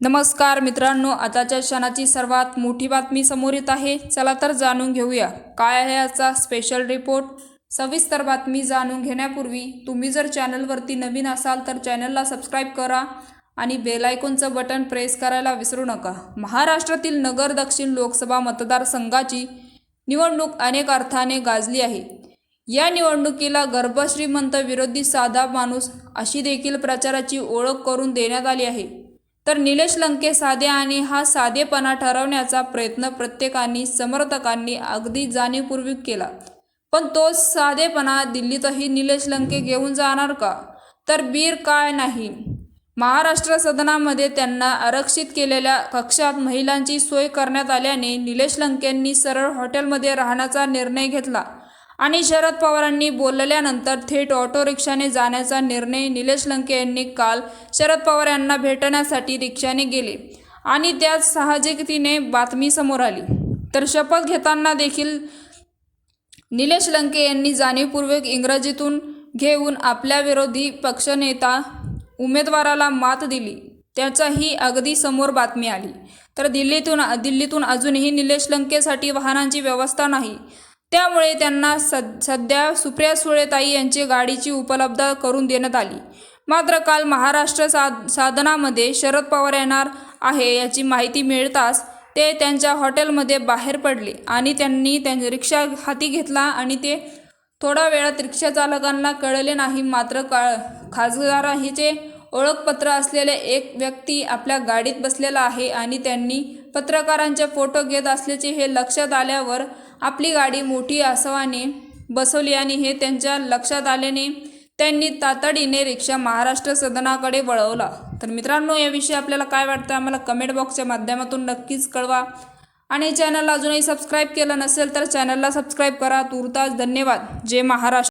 नमस्कार मित्रांनो आताच्या क्षणाची सर्वात मोठी बातमी समोर येत आहे. चला तर जाणून घेऊया. काय आहे याचा स्पेशल रिपोर्ट सविस्तर बातमी जाणून घेण्यापूर्वी तुम्ही जर चॅनलवरती नवीन असाल तर चॅनलला सबस्क्राईब करा आणि बेलायकॉनचं बटन प्रेस करायला विसरू नका. महाराष्ट्रातील नगर दक्षिण लोकसभा मतदारसंघाची निवडणूक अनेक अर्थाने गाजली आहे. या निवडणुकीला गर्भश्रीमंत विरोधी साधा माणूस अशी देखील प्रचाराची ओळख करून देण्यात आली आहे. तर निलेश लंके साधे आणि हा साधेपणा ठरवण्याचा प्रयत्न प्रत्येकाने समर्थकांनी अगदी जाणीवपूर्वक केला. पण तो साधेपणा दिल्लीतही निलेश लंके घेऊन जाणार का? तर बीर काय नाही. महाराष्ट्र सदनामध्ये त्यांना आरक्षित केलेल्या कक्षात महिलांची सोय करण्यात आल्याने निलेश लंकेंनी सरळ हॉटेलमध्ये राहण्याचा निर्णय घेतला. आणि शरद पवारांनी बोलल्यानंतर थेट ऑटो रिक्षाने जाण्याचा निर्णय निलेश लंके यांनी काल शरद पवार यांना भेटण्यासाठी रिक्षाने गेले. आणि त्यात साहजिकतेने बातमी समोर आली. तर शपथ घेताना देखील निलेश लंके यांनी जाणीवपूर्वक इंग्रजीतून घेऊन आपल्या विरोधी पक्षनेता उमेदवाराला मात दिली. त्याचा ही अगदी समोर बातमी आली. तर दिल्लीतून दिल्लीतून अजूनही निलेश लंकेसाठी वाहनांची व्यवस्था नाही. त्यामुळे त्यांना सद सध्या सुप्रिया सुळेताई यांची गाडीची उपलब्ध करून देण्यात आली. मात्र काल महाराष्ट्र साध साधनामध्ये शरद पवार येणार आहे याची माहिती मिळताच ते त्यांच्या हॉटेलमध्ये बाहेर पडले आणि त्यांनी त्यां रिक्षा हाती घेतला आणि ते थोडा वेळात रिक्षा चालकांना कळले नाही. मात्र का खासदाराचे ओळखपत्र असलेले एक व्यक्ती आपल्या गाडीत बसलेला आहे आणि त्यांनी पत्रकारांचे फोटो घेत असल्याचे हे लक्षात आल्यावर आपली गाडी मोठी आसवाने बसवली आणि हे त्यांच्या लक्षात आल्याने त्यांनी तातडीने रिक्षा महाराष्ट्र सदनाकडे वळवला. तर मित्रांनो याविषयी आपल्याला काय वाटतं आम्हाला कमेंट बॉक्सच्या माध्यमातून नक्कीच कळवा. आणि चॅनलला अजूनही सबस्क्राईब केलं नसेल तर चॅनलला सबस्क्राईब करा. तुर्तास धन्यवाद. जय महाराष्ट्र.